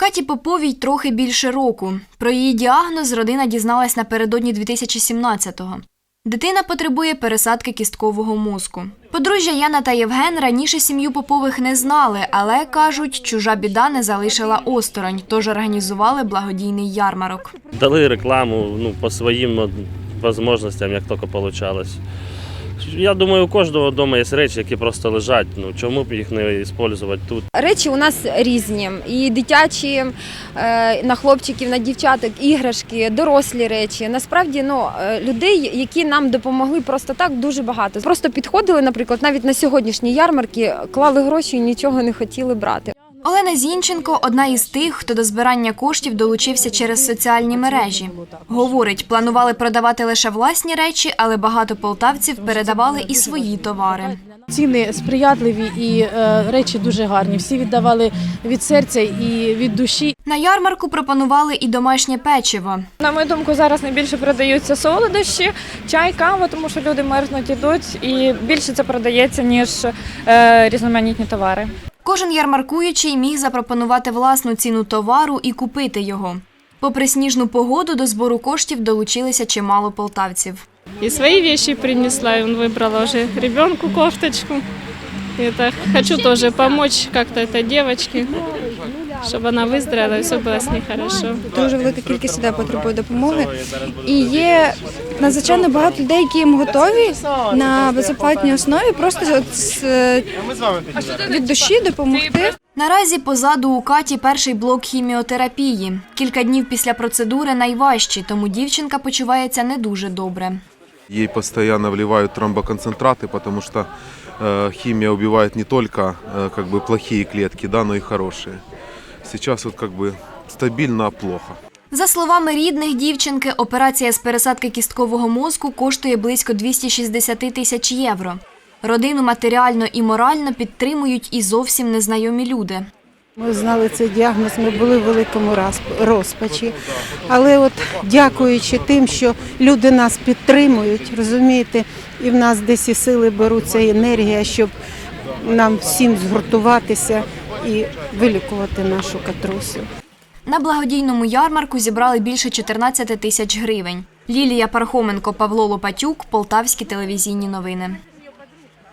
Каті Поповій трохи більше року. Про її діагноз родина дізналась напередодні 2017-го. Дитина потребує пересадки кісткового мозку. Подружжя Яна та Євген раніше сім'ю Попових не знали, але кажуть, чужа біда не залишила осторонь, тож організували благодійний ярмарок. Дали рекламу ну, по своїм ну, можливостям, як тільки вийшло. Я думаю, у кожного вдома є речі, які просто лежать. Ну чому б їх не використовувати тут? Речі у нас різні. І дитячі е, на хлопчиків, на дівчаток, іграшки, дорослі речі. Насправді, ну е, людей, які нам допомогли просто так, дуже багато. Просто підходили, наприклад, навіть на сьогоднішні ярмарки, клали гроші і нічого не хотіли брати. Олена Зінченко одна із тих, хто до збирання коштів долучився через соціальні мережі. Говорить, планували продавати лише власні речі, але багато полтавців передавали і свої товари. Ціни сприятливі і е, речі дуже гарні. Всі віддавали від серця і від душі. На ярмарку пропонували і домашнє печиво. На мою думку, зараз найбільше продаються солодощі, чай, кава, тому що люди мерзнуть ідуть, і більше це продається ніж е, різноманітні товари. Кожен ярмаркуючий міг запропонувати власну ціну товару і купити його. Попри сніжну погоду, до збору коштів долучилися чимало полтавців. И свои вещи принесла, и он выбрала уже ребенку кофточку. Это хочу тоже помочь как-то этой девочке, чтобы она выздоровела и все было с ней хорошо. Дуже велика кількість людей потребує допомоги. І є надзвичайно багато людей, які їм готові на безоплатній основі просто от з, е, від душі допомогти. Наразі позаду у Каті перший блок хіміотерапії. Кілька днів після процедури найважчі, тому дівчинка почувається не дуже добре. Ей постоянно вливают тромбоконцентраты, потому что э, химия убивает не только э, как бы плохие клетки, да, но и хорошие. Сейчас вот как бы стабильно а плохо. За словами рідних дівчинки, операція з пересадки кісткового мозку коштує близько 260 тисяч євро. Родину матеріально і морально підтримують і зовсім незнайомі люди. Ми знали цей діагноз, ми були в великому розп- розпачі. Але от дякуючи тим, що люди нас підтримують, розумієте, і в нас десь і сили беруться, і енергія, щоб нам всім згуртуватися і вилікувати нашу катрусю. На благодійному ярмарку зібрали більше 14 тисяч гривень. Лілія Пархоменко, Павло Лопатюк, Полтавські телевізійні новини.